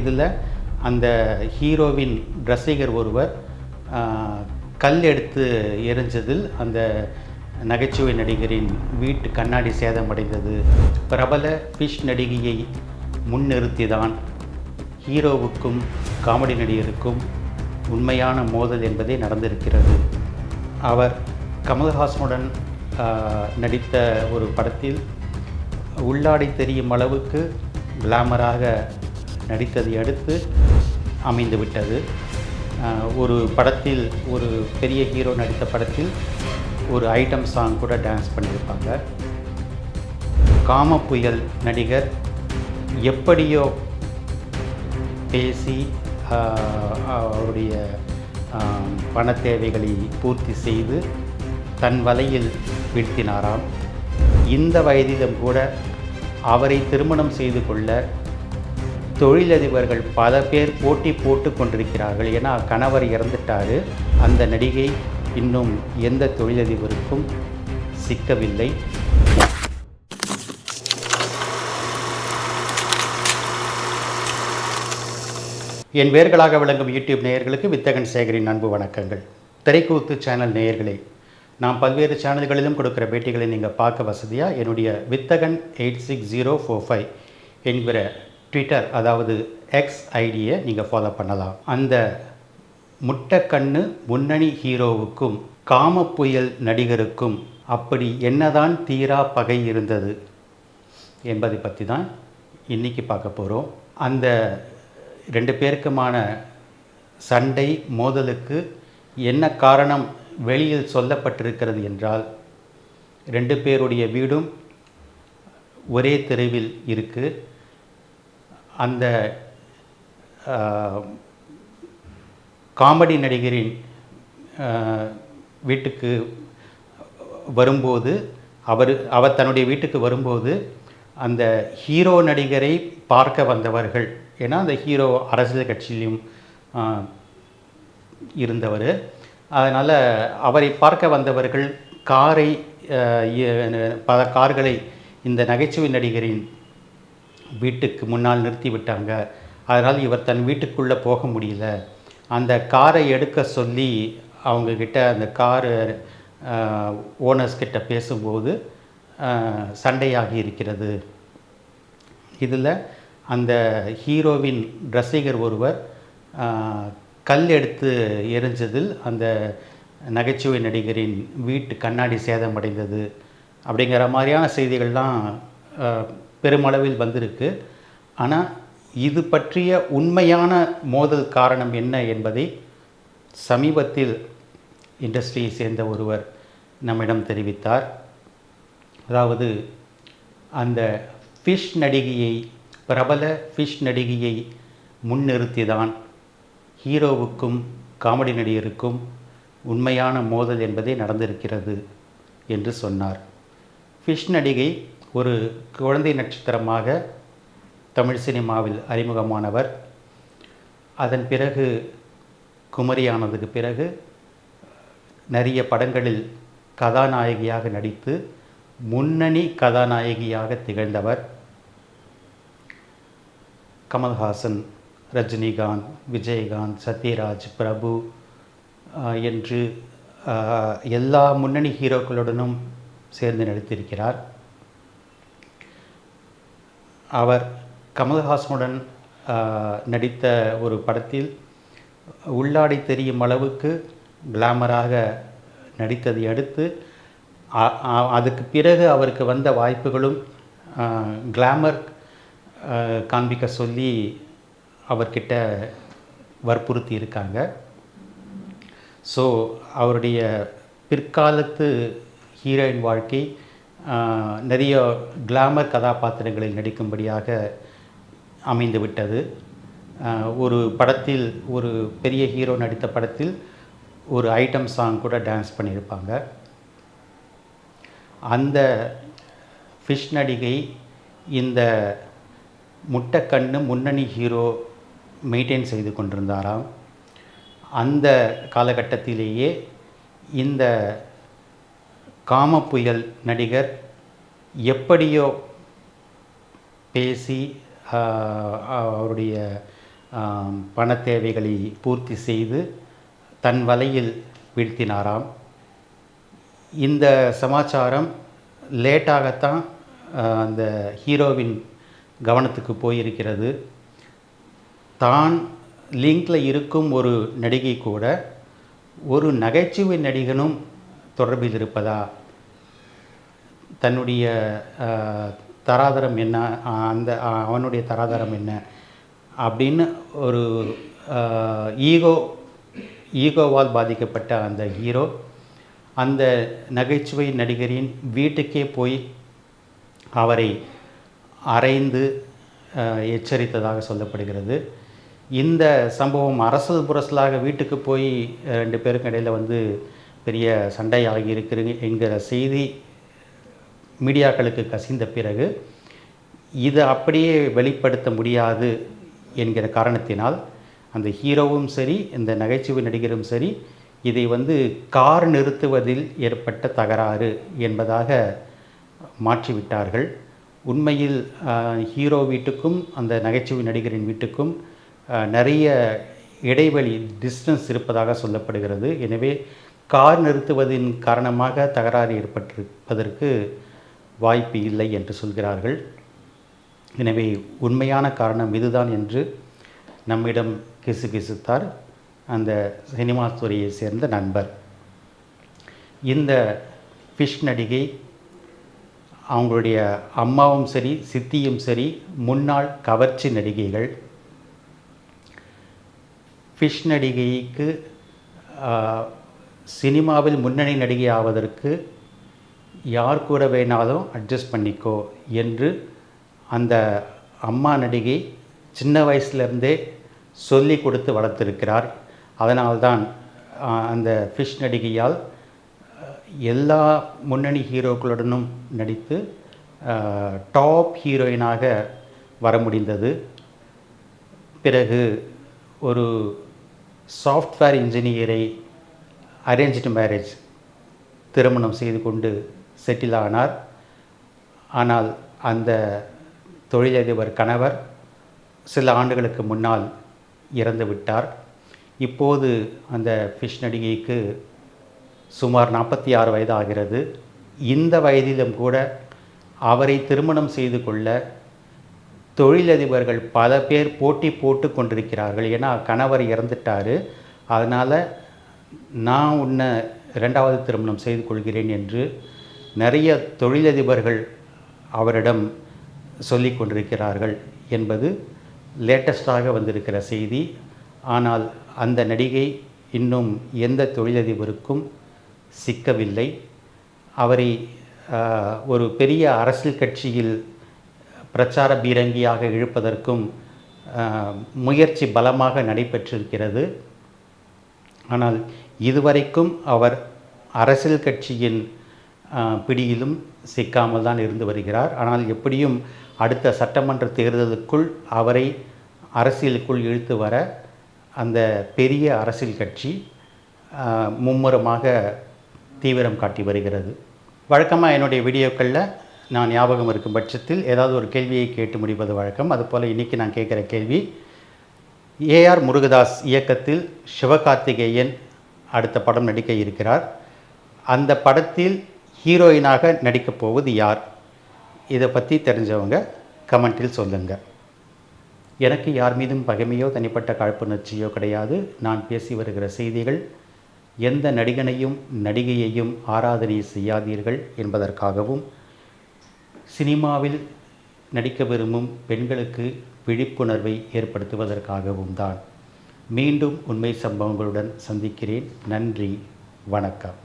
இதில் அந்த ஹீரோவின் ரசிகர் ஒருவர் கல் எடுத்து எரிஞ்சதில் அந்த நகைச்சுவை நடிகரின் வீட்டு கண்ணாடி சேதமடைந்தது. பிரபல ஃபிஷ் நடிகையை முன்னிறுத்திதான் ஹீரோவுக்கும் காமெடி நடிகருக்கும் உண்மையான மோதல் என்பதே நடந்திருக்கிறது. அவர் கமல்ஹாசனுடன் நடித்த ஒரு படத்தில் உள்ளாடை தெரியும் அளவுக்கு கிளாமராக நடித்ததை அடுத்து அமைந்துவிட்டது ஒரு படத்தில் ஒரு பெரிய ஹீரோ நடித்த படத்தில் ஒரு ஐட்டம் சாங் கூட டான்ஸ் பண்ணியிருப்பாங்க. காம புயல் நடிகர் எப்படியோ பேசி அவருடைய பண தேவைகளை பூர்த்தி செய்து தன் வலையில் வீழ்த்தினாராம். இந்த வயதிலும் கூட அவரை திருமணம் செய்து கொள்ள தொழிலதிபர்கள் பல பேர் போட்டி போட்டு கொண்டிருக்கிறார்கள் ஏன்னா கணவர் இறந்துட்டாரு. அந்த நடிகை இன்னும் எந்த தொழிலதிபருக்கும் சிக்கவில்லை. என் வேர்களாக விளங்கும் யூடியூப் நேயர்களுக்கு வித்தகன் சேகரின் அன்பு வணக்கங்கள். திரைக்கூத்து சேனல் நேயர்களே நான் பல்வேறு சேனல்களிலும் கொடுக்குற பேட்டிகளை நீங்கள் பார்க்க வசதியாக என்னுடைய Vithagan eight six zero four five என்கிற ட்விட்டர் அதாவது எக்ஸ் ஐடியை நீங்கள் ஃபாலோ பண்ணலாம். அந்த முட்டைக்கண்ணு முன்னணி ஹீரோவுக்கும் காம புயல் நடிகருக்கும் அப்படி என்னதான் தீரா பகை இருந்தது என்பதை பற்றி தான் இன்றைக்கி பார்க்க போகிறோம் அந்த ரெண்டு பேருக்குமான சண்டை மோதலுக்கு என்ன காரணம் வெளியில் சொல்லப்பட்டிருக்கிறது என்றால் ரெண்டு பேருடைய வீடும் ஒரே தெருவில் இருக்குது அந்த காமெடி நடிகரின் வீட்டுக்கு வரும்போது அவர் அவர் தன்னுடைய வீட்டுக்கு வரும்போது அந்த ஹீரோ நடிகரை பார்க்க வந்தவர்கள் ஏன்னா அந்த ஹீரோ அரசியல் கட்சியிலும் இருந்தவர். அதனால் அவரை பார்க்க வந்தவர்கள் காரை பல கார்களை இந்த நகைச்சுவை நடிகரின் வீட்டுக்கு முன்னால் நிறுத்தி விட்டாங்க அதனால் இவர் தன் வீட்டுக்குள்ளே போக முடியல. அந்த காரை எடுக்க சொல்லி அவங்கக்கிட்ட அந்த காரு ஓனர்ஸ்கிட்ட பேசும்போது சண்டையாகி இருக்கிறது. இதில் அந்த ஹீரோவின் ரசிகர் ஒருவர் கல் எடுத்து எரிஞ்சதில் அந்த நகைச்சுவை நடிகரின் வீட்டு கண்ணாடி சேதமடைந்தது. அப்படிங்கிற மாதிரியான செய்திகள்லாம் பெருமளவில் வந்திருக்கு. ஆனால் இது பற்றிய உண்மையான மோதல் காரணம் என்ன என்பதை சமீபத்தில் இண்டஸ்ட்ரியை சேர்ந்த ஒருவர் நம்மிடம் தெரிவித்தார். அதாவது அந்த ஃபிஷ் நடிகையை பிரபல ஃபிஷ் நடிகையை முன்னிறுத்திதான் ஹீரோவுக்கும் காமெடி நடிகருக்கும் உண்மையான மோதல் என்பதே நடந்திருக்கிறது என்று சொன்னார். ஃபிஷ் நடிகை ஒரு குழந்தை நட்சத்திரமாக தமிழ் சினிமாவில் அறிமுகமானவர். அதன் பிறகு குமரியானதுக்கு பிறகு நிறைய படங்களில் கதாநாயகியாக நடித்து முன்னணி கதாநாயகியாக திகழ்ந்தவர். கமல்ஹாசன் ரஜினிகாந்த் விஜயகாந்த் சத்யராஜ் பிரபு என்று எல்லா முன்னணி ஹீரோக்களுடனும் சேர்ந்து நடித்திருக்கிறார். அவர் கமல்ஹாசனுடன் நடித்த ஒரு படத்தில் உள்ளாடை தெரியும் அளவுக்கு கிளாமராக நடித்ததை அடுத்து அதுக்கு பிறகு அவருக்கு வந்த வாய்ப்புகளும் கிளாமர் காண்பிக்க சொல்லி அவர்கிட்ட வற்புறுத்தி இருக்காங்க. ஸோ அவருடைய பிற்காலத்து ஹீரோயின் வாழ்க்கை நிறைய கிளாமர் கதாபாத்திரங்களில் நடிக்கும்படியாக அமைந்து விட்டது ஒரு படத்தில் ஒரு பெரிய ஹீரோ நடித்த படத்தில் ஒரு ஐட்டம் சாங் கூட டான்ஸ் பண்ணியிருப்பாங்க. அந்த ஃபிஷ் நடிகை இந்த முட்டைக்கண்ணு முன்னணி ஹீரோ மெயின்டைன் செய்து கொண்டிருந்தாராம். அந்த காலகட்டத்திலேயே இந்த காம புயல் நடிகர் எப்படியோ பேசி அவருடைய பணத்தேவைகளை பண தேவைகளை பூர்த்தி செய்து தன் வலையில் வீழ்த்தினாராம். இந்த சமாச்சாரம் லேட்டாகத்தான் அந்த ஹீரோவின் கவனத்துக்கு போயிருக்கிறது. தான் லிங்கில் இருக்கும் ஒரு நடிகை கூட ஒரு நகைச்சுவை நடிகனும் தொடர்பில் இருப்பதா தன்னுடைய தராதரம் என்ன? அந்த அவனுடைய தராதரம் என்ன? அப்படின்னு ஒரு ஈகோ ஈகோவால் பாதிக்கப்பட்ட அந்த ஹீரோ அந்த நகைச்சுவை நடிகரின் வீட்டுக்கே போய் அவரை அறைந்து எச்சரித்ததாக சொல்லப்படுகிறது. இந்த சம்பவம் அரசு புரசலாக வீட்டுக்கு போய் ரெண்டு பேருக்கு இடையில் வந்து பெரிய சண்டையாகி இருக்கிறது என்கிற செய்தி மீடியாக்களுக்கு கசிந்த பிறகு இதை அப்படியே வெளிப்படுத்த முடியாது என்கிற காரணத்தினால் அந்த ஹீரோவும் சரி இந்த நகைச்சுவை நடிகரும் சரி இதை வந்து கார் நிறுத்துவதில் ஏற்பட்ட தகராறு என்பதாக மாற்றிவிட்டார்கள். உண்மையில் ஹீரோ வீட்டுக்கும் அந்த நகைச்சுவை நடிகரின் வீட்டுக்கும் நிறைய இடைவெளி டிஸ்டன்ஸ் இருப்பதாக சொல்லப்படுகிறது. எனவே கார் நிறுத்துவதின் காரணமாக தகராறு ஏற்பட்டிருப்பதற்கு வாய்ப்பு இல்லை என்று சொல்கிறார்கள். எனவே உண்மையான காரணம் இதுதான் என்று நம்மிடம் கிசுகிசுத்தார் அந்த சினிமா துறையை சேர்ந்த நண்பர். இந்த ஃபிஷ் நடிகை அவங்களுடைய அம்மாவும் சரி சித்தியும் சரி முன்னாள் கவர்ச்சி நடிகைகள். ஃபிஷ் நடிகைக்கு சினிமாவில் முன்னணி நடிகை ஆவதற்கு யார் கூட வேணாலும் அட்ஜஸ்ட் பண்ணிக்கோ என்று அந்த அம்மா நடிகை சின்ன வயசுலேருந்தே சொல்லி கொடுத்து வளர்த்திருக்கிறார். அதனால்தான் அந்த ஃபிஷ் நடிகையால் எல்லா முன்னணி ஹீரோக்களுடனும் நடித்து டாப் ஹீரோயினாக வர முடிந்தது. பிறகு ஒரு சாஃப்ட்வேர் இன்ஜினியரை அரேஞ்ச்டு மேரேஜ் திருமணம் செய்து கொண்டு செட்டில் ஆனார். ஆனால் அந்த தொழிலதிபர் கணவர் சில ஆண்டுகளுக்கு முன்னால் இறந்து விட்டார். இப்போது அந்த ஃபிஷ் நடிகைக்கு சுமார் நாற்பத்தி ஆறு வயது ஆகிறது இந்த வயதிலும் கூட அவரை திருமணம் செய்து கொள்ள தொழிலதிபர்கள் பல பேர் போட்டி போட்டு கொண்டிருக்கிறார்கள். ஏன்னா கணவர் இறந்துட்டார். அதனால் நான் உன்னை ரெண்டாவது திருமணம் செய்து கொள்கிறேன் என்று நிறைய தொழிலதிபர்கள் அவரிடம் சொல்லிக் கொண்டிருக்கிறார்கள் என்பது லேட்டஸ்டாக வந்திருக்கிற செய்தி. ஆனால் அந்த நடிகை இன்னும் எந்த தொழிலதிபருக்கும் சிக்கவில்லை. அவரை ஒரு பெரிய அரசியல் கட்சியில் பிரச்சார பீரங்கியாக இழுப்பதற்கும் முயற்சி பலமாக நடைபெற்றிருக்கிறது. ஆனால் இதுவரைக்கும் அவர் அரசியல் கட்சியின் பிடியிலும் சிக்காமல் தான் இருந்து வருகிறார். ஆனால் எப்படியும் அடுத்த சட்டமன்ற தேர்தலுக்குள் அவரை அரசியலுக்குள் இழுத்து வர அந்த பெரிய அரசியல் கட்சி மும்முரமாக தீவிரம் காட்டி வருகிறது. வழக்கமாக என்னுடைய வீடியோக்களில் நான் ஞாபகம் இருக்கும் பட்சத்தில் ஏதாவது ஒரு கேள்வியை கேட்டு முடிப்பது வழக்கம். அதுபோல் இன்றைக்கி நான் கேட்குற கேள்வி ஏஆர் முருகதாஸ் இயக்கத்தில் சிவகார்த்திகேயன் அடுத்த படம் நடிக்க இருக்கிறார். அந்த படத்தில் ஹீரோயினாக நடிக்கப் போவது யார்? இதை பற்றி தெரிஞ்சவங்க கமெண்ட்டில் சொல்லுங்கள் எனக்கு யார் மீதும் பகைமையோ தனிப்பட்ட காழ்ப்புணர்ச்சியோ கிடையாது. நான் பேசி வருகிற செய்திகள் எந்த நடிகனையும் நடிகையையும் ஆராதனை செய்யாதீர்கள் என்பதற்காகவும் சினிமாவில் நடிக்க விரும்பும் பெண்களுக்கு விழிப்புணர்வை ஏற்படுத்துவதற்காகவும் தான். மீண்டும் உண்மை சம்பவங்களுடன் சந்திக்கிறேன். நன்றி. வணக்கம்.